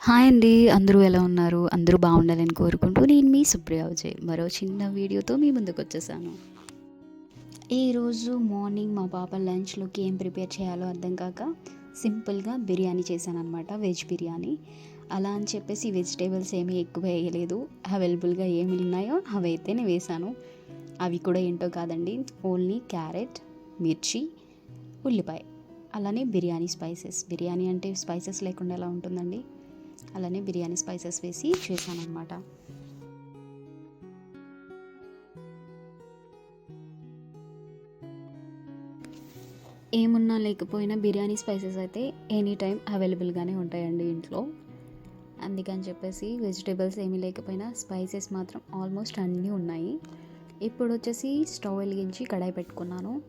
Hi అండి. అందరూ ఎలా ఉన్నారు? అందరూ బాగుండాలని కోరుకుంటూ నేను మీ సుప్రియ విజయ్. మరో చిన్న వీడియోతో మీ ముందుకు వచ్చేసాను. ఈరోజు మార్నింగ్ మా పాప లంచ్లోకి ఏం ప్రిపేర్ చేయాలో అర్థం కాక సింపుల్గా బిర్యానీ చేశాను అనమాట వెజ్ బిర్యానీ. అలా అని చెప్పేసి వెజిటేబుల్స్ ఏమీ ఎక్కువ వేయలేదు. అవైలబుల్గా ఏమి ఉన్నాయో అవి అయితేనే వేశాను. అవి కూడా ఏంటో కాదండి. ఓన్లీ క్యారెట్ మిర్చి ఉల్లిపాయ. అలానే బిర్యానీ స్పైసెస్. బిర్యానీ అంటే స్పైసెస్ లేకుండా ఎలా ఉంటుందండి? అలానే బిర్యానీ స్పైసెస్ వేసి చేశానమాట ఏమున్నా లేకపోయినా బిర్యానీ స్పైసెస్ అయితే ఎనీ టైం అవైలబుల్గానే ఉంటాయండి ఇంట్లో. అందుకని చెప్పేసి వెజిటేబుల్స్ ఏమీ లేకపోయినా స్పైసెస్ మాత్రం ఆల్మోస్ట్ అన్నీ ఉన్నాయి. ఇప్పుడు వచ్చేసి స్టవ్ వెలిగించి కడాయి పెట్టుకున్నాను.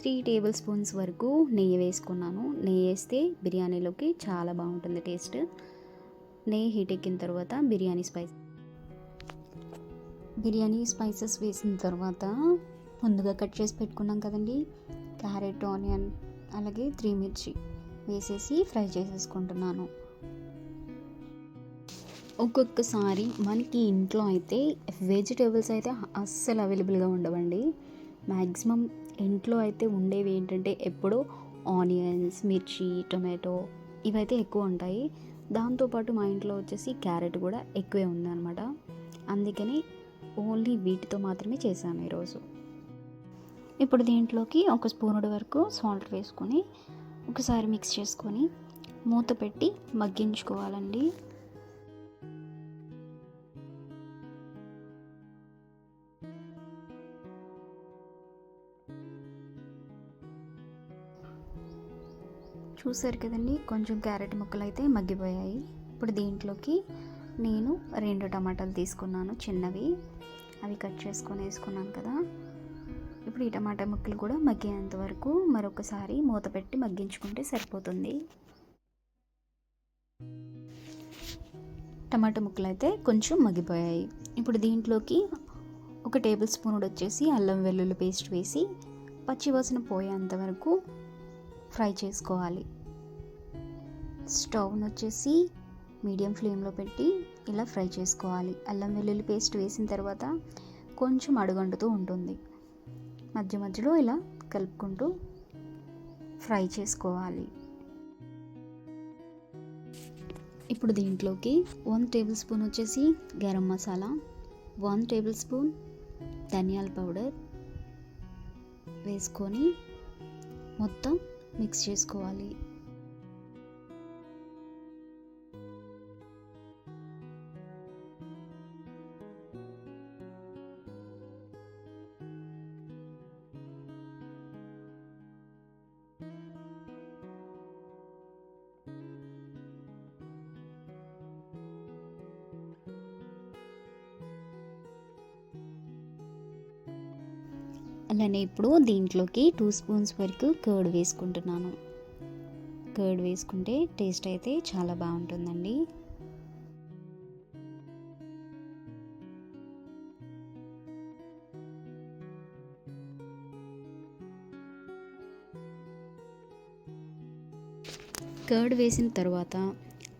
త్రీ టేబుల్ స్పూన్స్ వరకు నెయ్యి వేసుకున్నాను. నెయ్యి వేస్తే బిర్యానీలోకి చాలా బాగుంటుంది టేస్ట్. నెయ్యి హీట్ ఎక్కిన తర్వాత బిర్యానీ స్పైస్ బిర్యానీ స్పైసెస్ వేసిన తర్వాత ముందుగా కట్ చేసి పెట్టుకున్నాం కదండి. క్యారెట్ ఆనియన్ అలాగే త్రీ మిర్చి వేసేసి ఫ్రై చేసేసుకుంటున్నాను. ఒక్కొక్కసారి మనకి ఇంట్లో అయితే వెజిటేబుల్స్ అయితే అస్సలు అవైలబుల్గా ఉండవండి. మ్యాక్సిమం ఇంట్లో అయితే ఉండేవి ఏంటంటే ఎప్పుడూ ఆనియన్స్ మిర్చి టొమాటో ఇవైతే ఎక్కువ ఉంటాయి. దాంతోపాటు మా ఇంట్లో వచ్చేసి క్యారెట్ కూడా ఎక్కువే ఉందన్నమాట. అందుకని ఓన్లీ వీటితో మాత్రమే చేశాను ఈరోజు. ఇప్పుడు దీంట్లోకి ఒక స్పూనుడు వరకు సాల్ట్ వేసుకొని ఒకసారి మిక్స్ చేసుకొని మూత పెట్టి మగ్గించుకోవాలండి. చూసారు కదండి కొంచెం క్యారెట్ ముక్కలు అయితే మగ్గిపోయాయి. ఇప్పుడు దీంట్లోకి నేను రెండు టమాటాలు తీసుకున్నాను చిన్నవి. అవి కట్ చేసుకొని వేసుకున్నాను కదా. ఇప్పుడు ఈ టమాటా ముక్కలు కూడా మగ్గేంత వరకు మరొకసారి మూత పెట్టి మగ్గించుకుంటే సరిపోతుంది. టమాటా ముక్కలు అయితే కొంచెం మగ్గిపోయాయి. ఇప్పుడు దీంట్లోకి ఒక టేబుల్ స్పూన్ వచ్చేసి అల్లం వెల్లుల్లి పేస్ట్ వేసి పచ్చివాసన పోయేంత వరకు ఫ్రై చేసుకోవాలి. స్టవ్ను వచ్చేసి మీడియం ఫ్లేమ్లో పెట్టి ఇలా ఫ్రై చేసుకోవాలి. అల్లం వెల్లుల్లి పేస్ట్ వేసిన తర్వాత కొంచెం అడుగంటుతూ ఉంటుంది. మధ్య మధ్యలో ఇలా కలుపుకుంటూ ఫ్రై చేసుకోవాలి. ఇప్పుడు దీంట్లోకి వన్ టేబుల్ స్పూన్ వచ్చేసి garam masala one tablespoon ధనియాల పౌడర్ వేసుకొని మొత్తం మిక్స్ చేసుకోవాలి. అలానే ఇప్పుడు దీంట్లోకి టూ స్పూన్స్ వరకు కర్డ్ వేసుకుంటున్నాను. కర్డ్ వేసుకుంటే టేస్ట్ అయితే చాలా బాగుంటుందండి. కర్డ్ వేసిన తర్వాత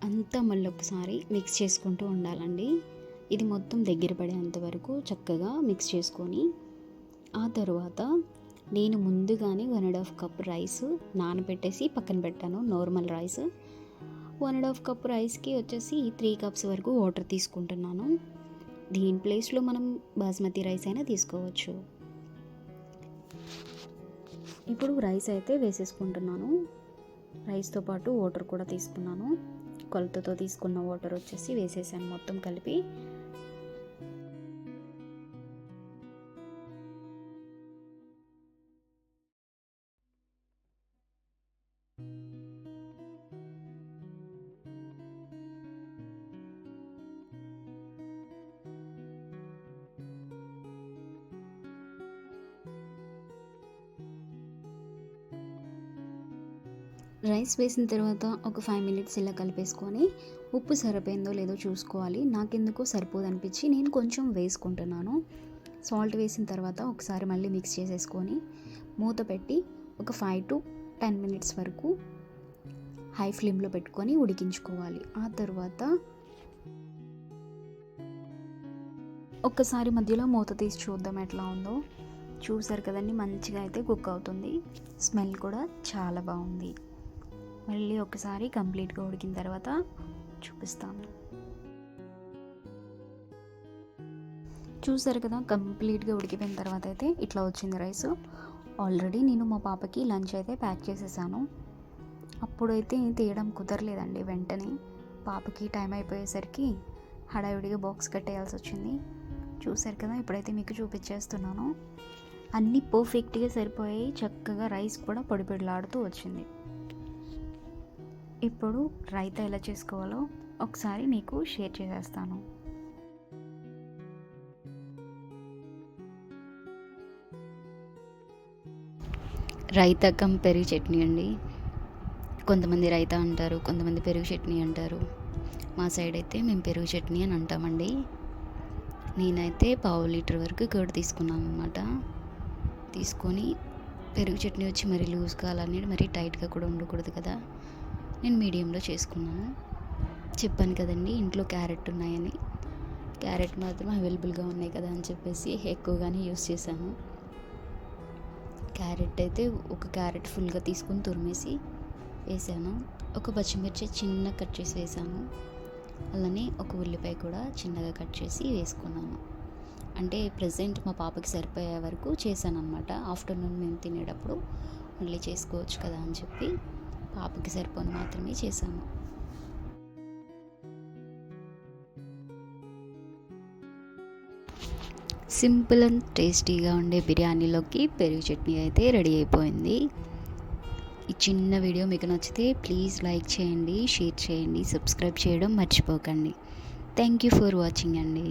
అంతా మళ్ళీ ఒకసారి మిక్స్ చేసుకుంటూ ఉండాలండి. ఇది మొత్తం దగ్గర పడేంత వరకు చక్కగా మిక్స్ చేసుకొని ఆ తర్వాత నేను ముందుగానే one and half cup rice నానబెట్టేసి పక్కన పెట్టాను normal rice. One and half cup రైస్కి వచ్చేసి త్రీ కప్స్ వరకు వాటర్ తీసుకుంటున్నాను. దీని ప్లేస్లో మనం బాస్మతి రైస్ అయినా తీసుకోవచ్చు. ఇప్పుడు రైస్ అయితే వేసేసుకుంటున్నాను. రైస్తో పాటు వాటర్ కూడా తీసుకున్నాను. కొలతతో తీసుకున్న వాటర్ వచ్చేసి వేసేసాను మొత్తం కలిపి. రైస్ వేసిన తర్వాత ఒక ఫైవ్ మినిట్స్ ఇలా కలిపేసుకొని ఉప్పు సరిపోయిందో లేదో చూసుకోవాలి. నాకెందుకో సరిపోదు అనిపించి నేను కొంచెం వేసుకుంటున్నాను. సాల్ట్ వేసిన తర్వాత ఒకసారి మళ్ళీ మిక్స్ చేసేసుకొని మూత పెట్టి ఒక ఫైవ్ టు టెన్ మినిట్స్ వరకు హై ఫ్లేమ్లో పెట్టుకొని ఉడికించుకోవాలి. ఆ తర్వాత ఒక్కసారి మధ్యలో మూత తీసి చూద్దాం ఎట్లా ఉందో. చూసారు కదండి మంచిగా అయితే కుక్ అవుతుంది. స్మెల్ కూడా చాలా బాగుంది. మళ్ళీ ఒకసారి కంప్లీట్గా ఉడికిన తర్వాత చూపిస్తాను. చూసారు కదా కంప్లీట్గా ఉడికిపోయిన తర్వాత అయితే ఇట్లా వచ్చింది రైస్. ఆల్రెడీ నేను మా పాపకి లంచ్ అయితే ప్యాక్ చేసేసాను. అప్పుడైతే తీయడం కుదరలేదండి వెంటనే. పాపకి టైం అయిపోయేసరికి హడావిడిగా బాక్స్ కట్టేయాల్సి వచ్చింది. చూసారు కదా ఇప్పుడైతే మీకు చూపించేస్తున్నాను. అన్నీ పర్ఫెక్ట్గా సరిపోయాయి. చక్కగా రైస్ కూడా పొడిపొడిలాడుతూ వచ్చింది. ఇప్పుడు రైతా ఎలా చేసుకోవాలో ఒకసారి మీకు షేర్ చేసేస్తాను. రైతా కం పెరుగు చట్నీ అండి. కొంతమంది రైతా అంటారు కొంతమంది పెరుగు చట్నీ అంటారు. మా సైడ్ అయితే మేము పెరుగు చట్నీ అని అంటామండి. నేనైతే పావు లీటర్ వరకు కర్డ్ తీసుకున్నాను అనమాట తీసుకొని పెరుగు చట్నీ వచ్చి మరీ లూజ్ కావాలని మరీ టైట్గా కూడా ఉండకూడదు కదా. నేను మీడియంలో చేసుకున్నాను. చెప్పాను కదండి ఇంట్లో క్యారెట్ ఉన్నాయని. క్యారెట్ మాత్రం అవైలబుల్గా ఉన్నాయి కదా అని చెప్పేసి ఎక్కువగానే యూస్ చేశాను. క్యారెట్ అయితే ఒక క్యారెట్ ఫుల్గా తీసుకొని తురిమేసి వేసాను. ఒక పచ్చిమిర్చి చిన్న కట్ చేసి వేసాను. అలానే ఒక ఉల్లిపాయ కూడా చిన్నగా కట్ చేసి వేసుకున్నాను. అంటే ప్రజెంట్ మా పాపకి సరిపోయే వరకు చేశాను అనమాట ఆఫ్టర్నూన్ మేము తినేటప్పుడు మళ్ళీ చేసుకోవచ్చు కదా అని చెప్పి పాపకి సరిపోను మాత్రమే చేశాము సింపుల్ అండ్ టేస్టీగా ఉండే బిర్యానీలోకి పెరుగు చట్నీ అయితే రెడీ అయిపోయింది. ఈ చిన్న వీడియో మీకు నచ్చితే ప్లీజ్ లైక్ చేయండి షేర్ చేయండి సబ్స్క్రైబ్ చేయడం మర్చిపోకండి. థ్యాంక్ యూ ఫర్ వాచింగ్ అండి.